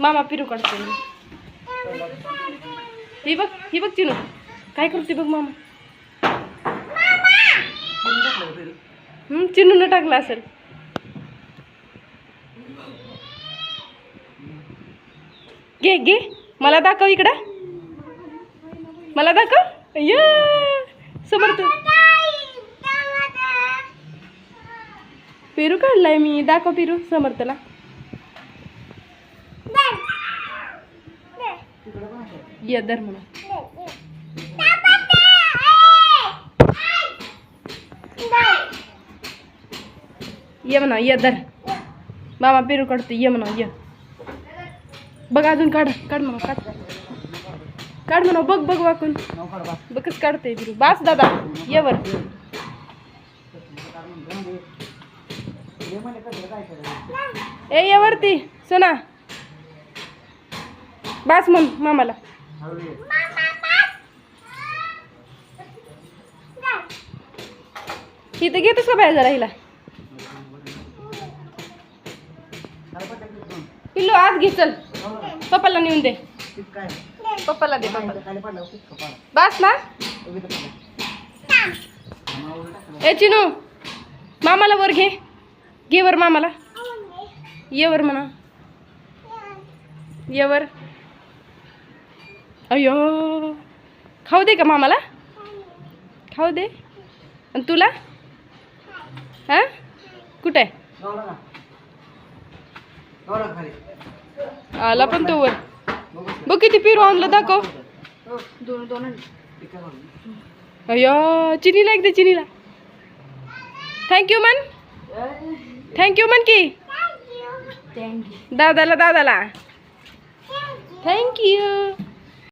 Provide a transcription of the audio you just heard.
मामा पिरू काढते. ही बघ ही बघ चिनू. काय करते बघ मामा? चिनून टाकला असेल. घे घे. मला दाखव इकडं. मला दाखव. या समर्थ पेरू काढलाय मी. दाखव पेरू समर्थला ये दर म्हणा ये म्हणा ये दर मामा पेरू काढतो ये म्हणा ये. बघ अजून काढ काढ म्हणा काढ. काढ म्हणा बघ बघ वाकून. बघच काढते पेरू. बास दादा ये वर. ए ये वरती सोना. बास मम मामाला. इथं घेतोस का बाहेर जरा हिला. पिल्लो आज घे चल. पप्पाला नेऊन दे. पप्पाला दे पप्पाला. बास ना. ए चिनू मामाला वर घे. घे वर मामाला. ये वर म्हणा. ये वर. अयो खाऊ दे का मामाला? खाऊ दे. आणि तुला? हां? कुठे? आहे आला पण तो वर. बघ किती पिरू आणलं दाखव. अयो चिनीला एकदा चिनीला. थँक्यू मन थँक्यू मन की? दादाला दादाला. थँक्यू